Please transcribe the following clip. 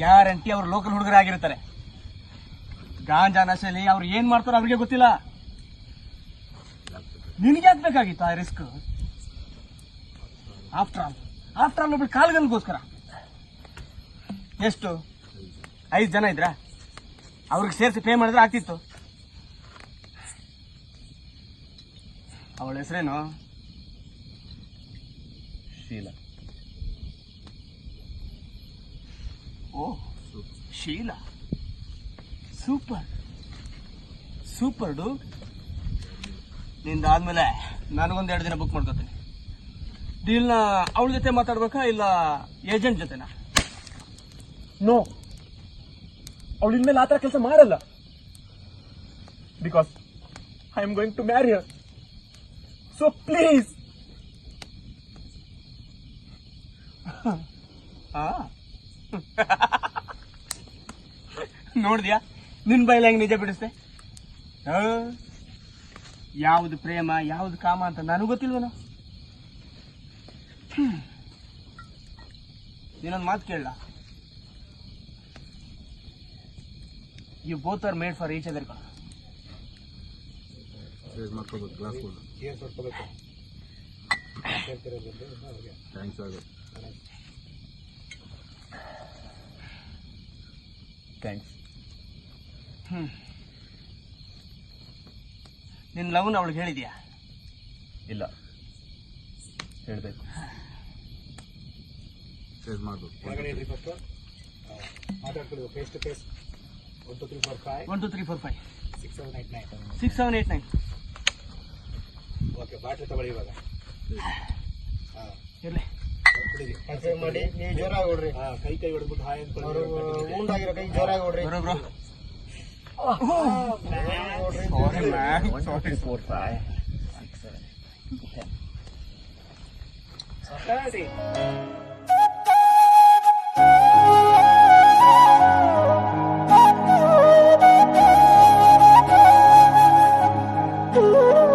Guarantee ಅವ್ರು local ಹುಡುಗರಾಗಿರ್ತಾರೆ ಗಾಂಜಾ ನಶೆಲಿ ಅವ್ರು ಏನ್ ಮಾಡ್ತಾರೋ ಅವ್ರಿಗೆ ಗೊತ್ತಿಲ್ಲ. ನಿನಗೆ ಬೇಕಾಗಿತ್ತು ಆ risk after all after all ಒಬ್ಳು ಕಾಲ್ಗನ್ಗೋಸ್ಕರ ಎಷ್ಟು? ಐದು ಜನ ಇದ್ರಾ? ಅವ್ರಿಗೆ ಸೇರಿಸಿ ಪೇ ಮಾಡಿದ್ರೆ ಆಗ್ತಿತ್ತು. ಅವಳ ಹೆಸರೇನು? Sheela. Oh Sheela. Super. Super ಡು. ನಿಂದಾದ್ಮೇಲೆ ನನಗೊಂದು ಎರಡು ದಿನ ಬುಕ್ ಮಾಡ್ಕೋತೀನಿ. ಡೀಲ್ನ ಅವಳ ಜೊತೆ ಮಾತಾಡ್ಬೇಕಾ ಇಲ್ಲ ಏಜೆಂಟ್ ಜೊತೆನಾ? ನೋ ಅವಳು ಇನ್ಮೇಲೆ ಆ ಥರ ಕೆಲಸ ಮಾಡಲ್ಲ. Because I am going to marry her so please ನೋಡಿದ್ಯಾ? ನಿನ್ ಬೈಲ ಹೆಂಗ್ ನಿಜ ಬಿಡಿಸ್ದೆ? ಯಾವ್ದು ಪ್ರೇಮ, ಯಾವ್ದು ಕಾಮ ಅಂತ ನನಗೂ ಗೊತ್ತಿಲ್ವನ? ನೀನೊಂದು ಮಾತು ಕೇಳಲ್ಲ you both are made for each other thanks ಆಗುತ್ತೆ ಥ್ಯಾಂಕ್ಸ್ ಹ್ಞೂ ನಿನ್ನ ಲವ್ನ ಅವಳಿಗೆ ಹೇಳಿದ್ಯಾ? ಇಲ್ಲ. ಹೇಳಬೇಕು. ಸೇವ್ ಮಾಡಬೇಕು. ಮಾತಾಡ್ಕೊಳ್ಳಿ face to face one two three four five one two three four five six seven eight nine six seven eight nine okay bottle ತಗೊಳ್ಳಿ ಇವಾಗ. ಹಾಂ. ಇರ್ಲಿ. ಪರ್ಚೇಸ್ ಮಾಡಿ ನೀವು ಜೋರಾಗಿ ಹೊಡ್ರಿ ಕೈ ಕೈ ಹೊಡ್ಬಿಟ್ಟು ಹಾಯ್ ಅಂತ ಅವರು ಊಂಡ್ ಆಗಿರೋ ಕೈ ಜೋರಾಗಿ ಹೊಡ್ರಿ bro sorry ma'am sorry four five ಸರಿ Ooh.